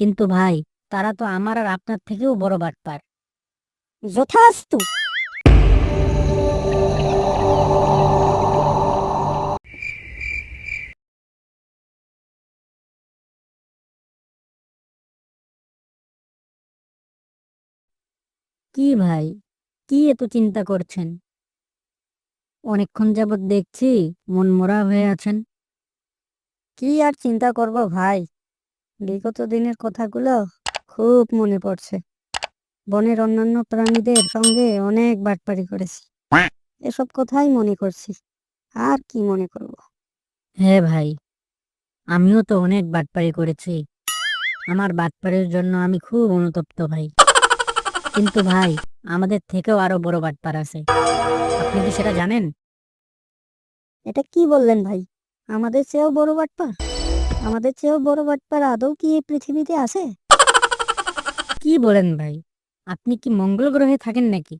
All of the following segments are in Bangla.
কিন্তু ভাই তারা তো আমার আর আপনার থেকেও বড় বাটপার। যথাস্তু। কি ভাই কি এত চিন্তা করছেন? অনেকক্ষণ যাবৎ দেখছি মন মরা হয়ে আছেন। কি আর চিন্তা করব ভাই? বিগত দিনের কথাগুলো খুব মনে পড়ছে। বনের অন্যান্য প্রাণীদের সঙ্গে অনেক বাটপারি করেছি। এসব কথাই মনে করছি। আর কি মনে করব? হ্যাঁ ভাই আমিও তো অনেক বাটপারি করেছি। আমার বাটপারির জন্য আমি খুব অনুতপ্ত ভাই। কিন্তু ভাই আমাদের থেকেও আরও বড় বাটপার আছে। আপনি কি সেটা জানেন? এটা কি বললেন ভাই? আমাদের চেয়েও বড় বাটপার? আমাদের চেয়েও বড় বাটপার আদৌ কি এই পৃথিবীতে আছে? কি বলেন ভাই? আপনি কি মঙ্গল গ্রহে থাকেন নাকি?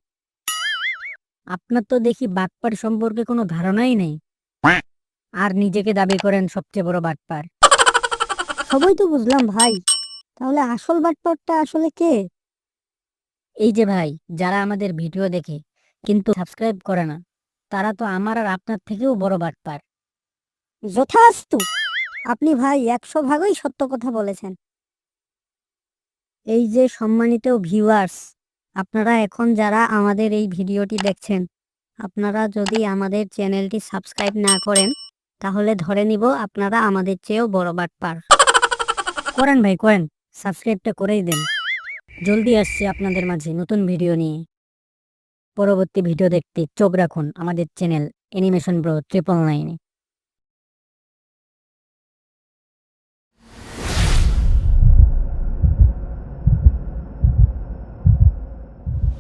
আপনার তো দেখি বাটপার সম্পর্কে কোনো ধারণাই নেই। আর নিজেকে দাবি করেন সবচেয়ে বড় বাটপার। সবই তো বুঝলাম ভাই। তাহলে আসল বাটপারটা আসলে কে? এই যে ভাই যারা আমাদের ভিডিও দেখে কিন্তু সাবস্ক্রাইব করে না তারা তো আমার আর আপনার থেকেও বড় বাটপার। যথাস্তু। আপনি ভাই একশো ভাগই সত্য কথা বলেছেন। এই যে সম্মানিত ভিউয়ার্স আপনারা এখন যারা আমাদের এই ভিডিওটি দেখছেন, আপনারা যদি আমাদের চ্যানেলটি সাবস্ক্রাইব না করেন, তাহলে ধরে নিব আপনারা আমাদের চেয়েও বড় বাটপার। করেন ভাই, করেন সাবস্ক্রাইবটা করেই দেন। জলদি আসছে আপনাদের মাঝে নতুন ভিডিও নিয়ে। পরবর্তী ভিডিও দেখতে চোখ রাখুন আমাদের চ্যানেল অ্যানিমেশন ব্রো ট্রিপল নাইনে